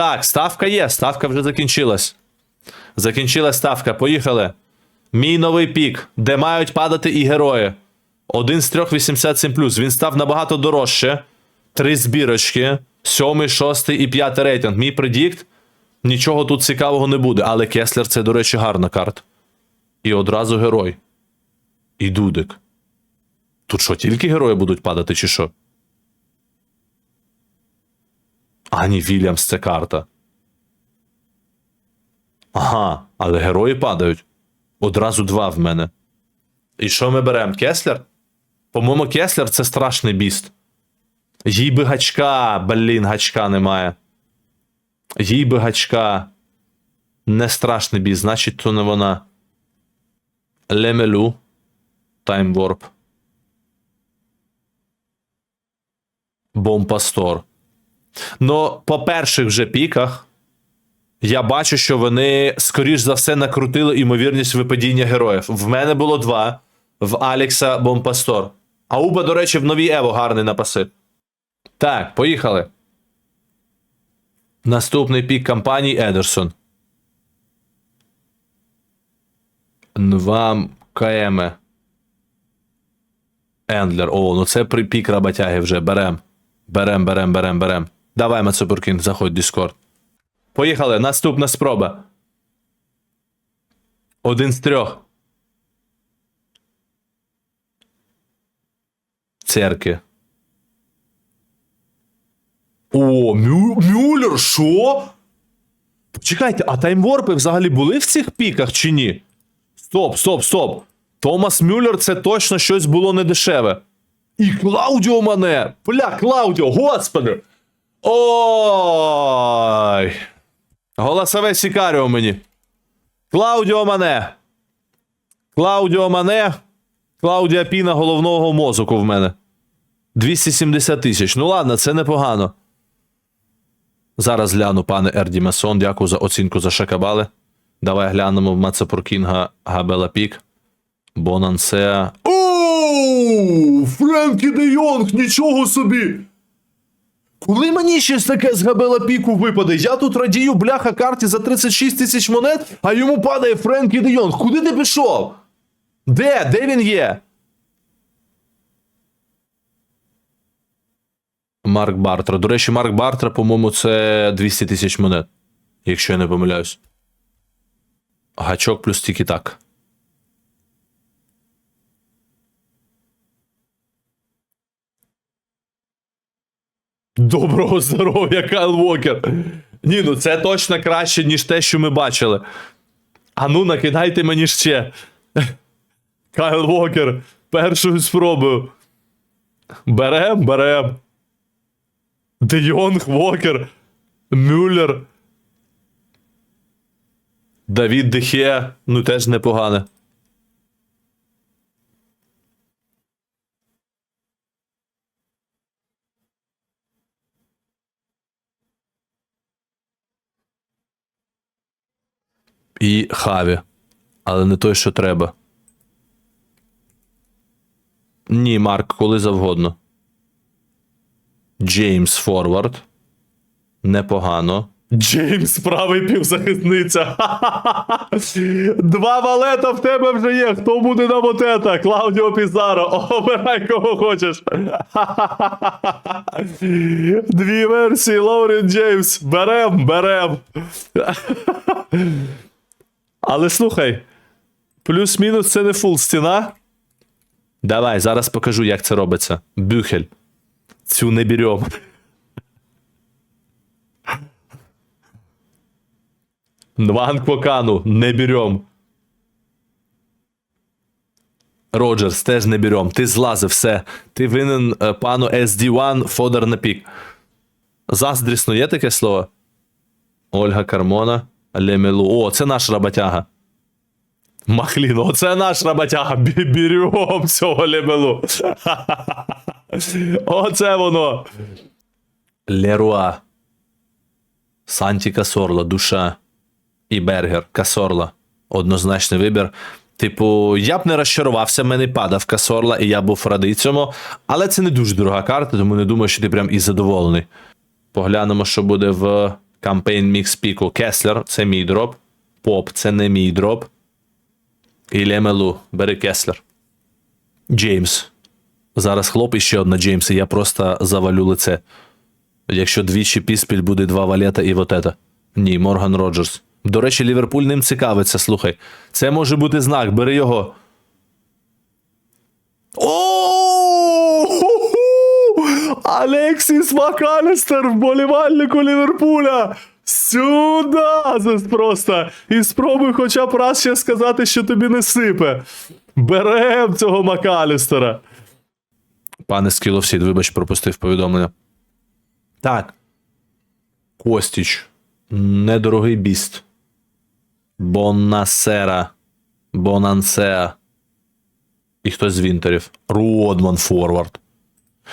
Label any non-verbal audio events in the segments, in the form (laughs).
Так, ставка є, ставка вже закінчилась. Закінчилась ставка, поїхали. Мій новий пік, де мають падати і герої. Один з трьох 87 Він став набагато дорожче. Три збірочки, сьомий, шостий і п'ятий рейтинг. Мій предікт. Нічого тут цікавого не буде, але Кеслер це, до речі, гарна карта. І одразу герой. І Дудик. Тут що, тільки герої будуть падати, чи що? А, ні, Вільямс це карта. Ага, але герої падають. Одразу два в мене. І що ми беремо? Кеслер? По-моєму, Кеслер це страшний біст. Їй би гачка, блін, гачка немає. Їй би гачка. Не страшний біст, значить, то не вона. Лемелю. Таймворп. Бомпастор. Ну, по перших вже піках. Я бачу, що вони, скоріш за все, накрутили ймовірність випадіння героїв. В мене було два. В Алекса Бомпастор. А Уба, до речі, в новій Ево гарний напаси. Так, поїхали. Наступний пік кампанії Едерсон. Нвам КМ. Ендлер. О, ну це при пік роботяги вже. Берем. Берем, берем, берем, берем. Давай, Мацепуркін, заходь в Discord. Поїхали. Наступна спроба. Один з трьох. Церкви. О, Мю... Мюллер, що? Почекайте, а таймворпи взагалі були в цих піках чи ні? Стоп, стоп, стоп. Томас Мюллер це точно щось було недешеве. І Клаудіо Мане. Бля, Клаудіо, господи. Ой. Голосове Сікаріо мені. Клаудіо Мане. Клаудіо Мане. Клаудія Піна головного мозоку в мене. 270 тисяч. Ну ладно, це непогано. Зараз гляну, пане Ерді Масон. Дякую за оцінку за шакабали. Давай глянемо в Мацапуркінга Габела Пік. Бонансеа. Оу! Френкі де Йонг, нічого собі! Коли мені щось таке з Піку випаде? Я тут радію бляха карті за 36 тисяч монет, а йому падає Френкі де Йонг. Куди ти пішов? Де? Де він є? Марк Бартра. До речі, Марк Бартра, по-моєму, це 200 тисяч монет, якщо я не помиляюсь. Гачок плюс тільки так. Доброго здоров'я, Кайл Вокер. Ні, ну це точно краще, ніж те, що ми бачили. А ну, накидайте мені ще. Кайл Вокер. Першою спробою. Берем, берем. Де Йонг, Вокер, Мюллер. Давід Дехе, ну теж непогане. І Хаві. Але не той, що треба. Ні, Марк, коли завгодно. Джеймс Форвард. Непогано. Джеймс правий півзахисниця. (laughs) Два валета в тебе вже є. Хто буде на мотета? Клаудіо Пізаро. (laughs) Обирай кого хочеш. (laughs) Дві версії Лоурен Джеймс. Берем, берем. Але слухай. Плюс-мінус це не фул стіна. Давай, зараз покажу, як це робиться. Бюхель. Цю не берем. Нванг Покану не берем. Роджерс теж не берем. Ти злазив все. Ти винен е, пану SD1 Фодор на пік. Заздрісно є таке слово? Ольга Кармона. Лемелу. О, це наш роботяга. Махлін, оце наш роботяга. Берем цього лемелу. (laughs) Оце воно. Леруа. Санті Касорла, душа. І Бергер, Касорла. Однозначний вибір. Типу, я б не розчарувався, мене падав Касорла, і я був радий цьому. Але це не дуже дорога карта, тому не думаю, що ти прям і задоволений. Поглянемо, що буде в Кампейн мікс піку. Кеслер це мій дроп. Поп це не мій дроп. І Лемелу. Бери Кеслер. Джеймс. Зараз хлоп і ще одна Джеймс, і я просто завалю лице. Якщо двічі піспіль буде два валета і вот это. Ні, Морган Роджерс. До речі, Ліверпуль ним цікавиться, слухай. Це може бути знак, бери його. О! Алексіс Макалістер, вболівальнику Ліверпуля. Сюда! Просто. І спробуй хоча б раз ще сказати, що тобі не сипе. Берем цього Макалістера. Пане Скіловсід, вибач, пропустив повідомлення. Так. Костіч. Недорогий біст. Боннасера. Бонансеа. І хтось з Вінтерів. Родман Форвард.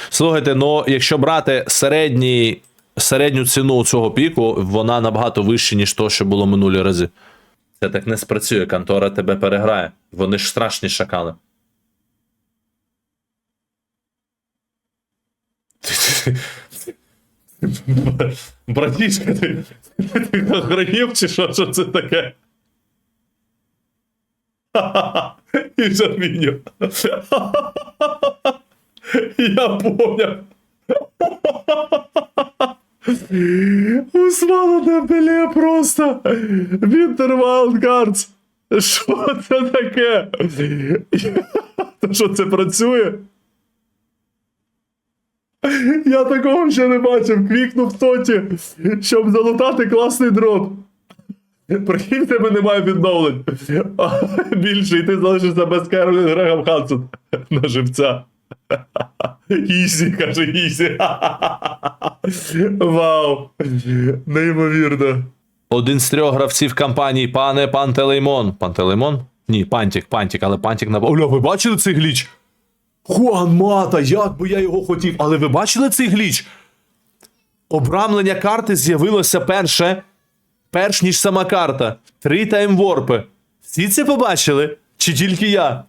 Слухайте, ну якщо брати середній, середню ціну цього піку, вона набагато вища, ніж то, що було минулі рази. Це так не спрацює, контора тебе переграє. Вони ж страшні шакали. Братішка, ти, ти охренів чи що, що це таке? (laughs) І Жарміньо. (laughs) Я понял. (laughs) Усмана Дембеле просто. Вінтер Wildcards. Що це таке? Та (laughs) що це працює? Я такого ще не бачив. Квікнув тоті, щоб залутати класний дроп. Прикинь, в тебе немає відновлень. Більше, і ти залишишся без Керолін Грегом Хадсон на живця. (laughs) Ізі, каже, ізі. (laughs) Вау. Неймовірно. Один з трьох гравців кампанії, пане Пантелеймон. Пантелеймон? Ні, Пантік, Пантік, але Пантік на. Оля, ви бачили цей гліч? Хуан Мата, як би я його хотів. Але ви бачили цей гліч? Обрамлення карти з'явилося перше, перш ніж сама карта. Три таймворпи. Всі це побачили? Чи тільки я?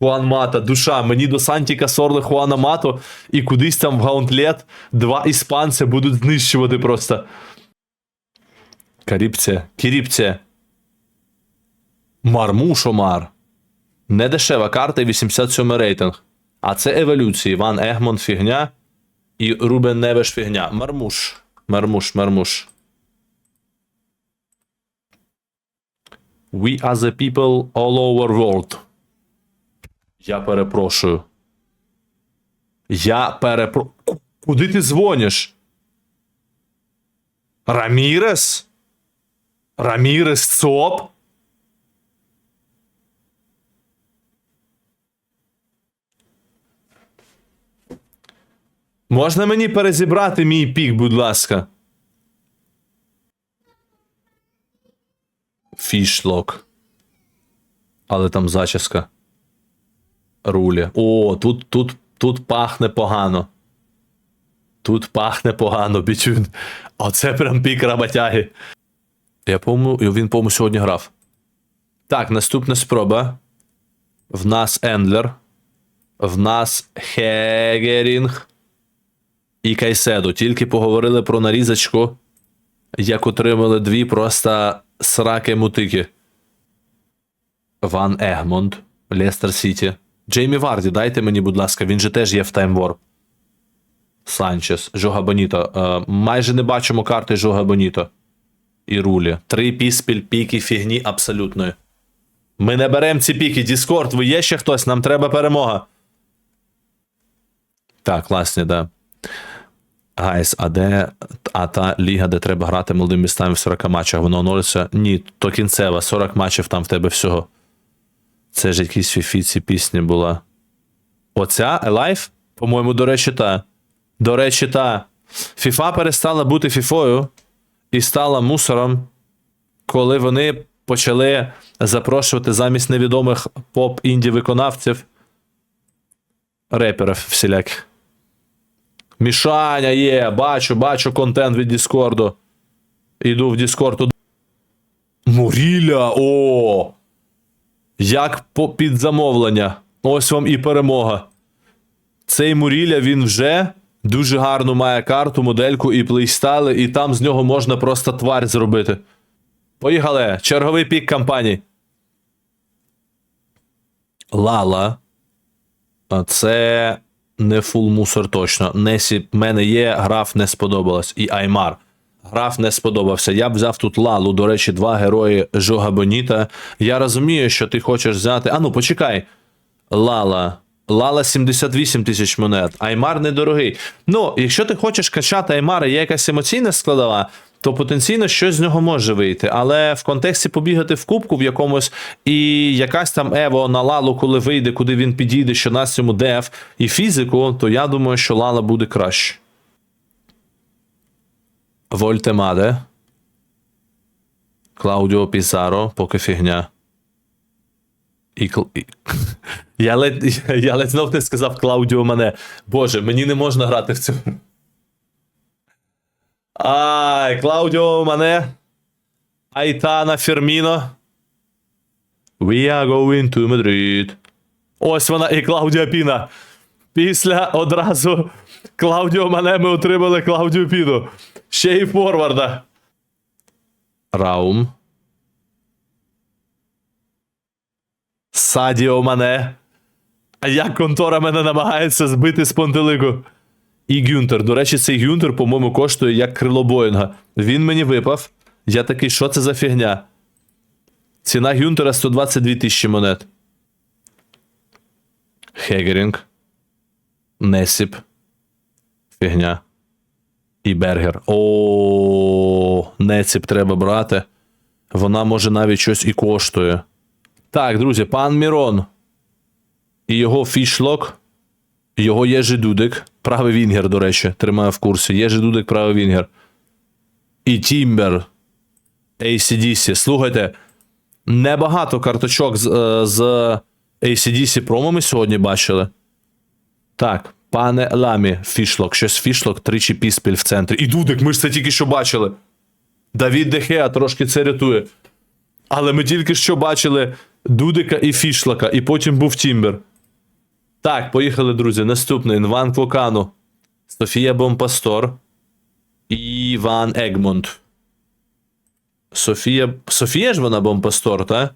Хуан Мата, душа, мені до Сантіка сорли Хуана Мато, і кудись там в Гаунтлет два іспанця будуть знищувати просто. Карібце, Кіріпце. Мармушомар. Недешева карта 87 рейтинг. А це еволюції. Ван Егмон фігня і Рубен Невеш фігня. Мармуш. Мармуш, мармуш. We are the people all over world. Я перепрошую. Я перепро... Ку- Куди ти дзвониш? Рамірес? Рамірес ЦОП? Можна мені перезібрати мій пік, будь ласка. Фішлок. Але там зачіска. Рулі. О, тут, тут, тут пахне погано. Тут пахне погано, бічун. Оце прям пік роботяги. Я помню, він, по-моєму, сьогодні грав. Так, наступна спроба. В нас Ендлер. В нас Хегерінг і Кайседу. Тільки поговорили про нарізочку, як отримали дві просто сраки мутики. Ван Егмонд, Лестер Сіті. Джеймі Варді, дайте мені, будь ласка, він же теж є в Warp. Санчес, Жога Боніто. Е, майже не бачимо карти Жога Боніто. І рулі. Три піспіль, піки, фігні абсолютної. Ми не беремо ці піки. Діскорд, ви є ще хтось, нам треба перемога. Так, класні, да. Гайс, а де а та ліга, де треба грати молодим містами в 40 матчах, воно оновлюється? Ні, то кінцева, 40 матчів там в тебе всього. Це ж якісь фіфіці пісні була. Оця Alive? По-моєму, до речі, та. До речі, та. FIFA перестала бути фіфою і стала мусором, коли вони почали запрошувати замість невідомих поп-інді виконавців реперів всіляких. Мішаня є, бачу, бачу контент від Діскорду. Іду в Діскорд. Муріля, о! Як по під замовлення. Ось вам і перемога. Цей Муріля він вже Дуже гарну має карту, модельку і плейстайли, і там з нього можна просто тварь зробити. Поїхали! Черговий пік кампанії. Лала. А Це не фул мусор точно. Несі в мене є, граф не сподобалась. І Аймар. Граф не сподобався. Я б взяв тут Лалу. До речі, два герої Жога Боніта. Я розумію, що ти хочеш взяти. А ну, почекай. Лала. Лала 78 тисяч монет. Аймар недорогий. Ну, якщо ти хочеш качати Аймара, є якась емоційна складова, то потенційно щось з нього може вийти. Але в контексті побігати в кубку в якомусь і якась там Ево на Лалу, коли вийде, куди він підійде, що на цьому деф і фізику, то я думаю, що Лала буде краще. Вольтемаде. Клаудіо Пізаро, поки фігня. І, і... Я ледь, я ледь знов не сказав Клаудіо Мане. Боже, мені не можна грати в цю. Ай, Клаудіо Мане. Айтана Ферміно. We are going to Madrid. Ось вона і Клаудіо Піна. Після одразу Клаудіо Мане ми отримали Клаудіо Піну. Ще й форварда. Раум. Садіо Мане. А як контора мене намагається збити з понтелику. І Гюнтер. До речі, цей Гюнтер, по-моєму, коштує як крило Боїнга. Він мені випав. Я такий, що це за фігня? Ціна Гюнтера 122 тисячі монет. Хегерінг. Несіп. Фігня. І Бергер. О, Несіп треба брати. Вона може навіть щось і коштує. Так, друзі, пан Мірон. І його фішлок. Його Єжи Дудик. Правий Вінгер, до речі, тримаю в курсі. Єжи Дудик, правий Вінгер. І Тімбер. ACDC. Слухайте, небагато карточок з, е, з ACDC промо ми сьогодні бачили. Так, пане Ламі, фішлок. Щось фішлок тричі піспіль в центрі. І Дудик, ми ж це тільки що бачили. Давід Дехеа трошки це рятує. Але ми тільки що бачили Дудика і Фішлака, і потім був Тімбер. Так, поїхали, друзі. Наступний Інван Кокану, Софія Бомпастор і Іван Егмонт. Софія. Софія ж вона Бомпастор, та?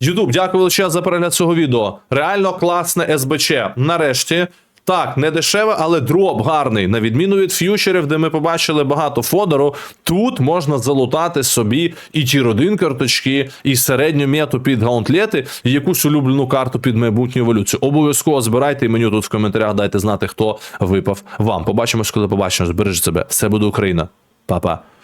Ютуб, дякую величезно за перегляд цього відео. Реально класне СБЧ. Нарешті. Так, не дешеве, але дроп гарний. На відміну від ф'ючерів, де ми побачили багато фодору, тут можна залутати собі і ті родин карточки, і середню мету під гаунтлети, і якусь улюблену карту під майбутню еволюцію. Обов'язково збирайте і мені тут в коментарях дайте знати, хто випав вам. Побачимось, коли побачимось. Бережіть себе. Все буде Україна. Па-па.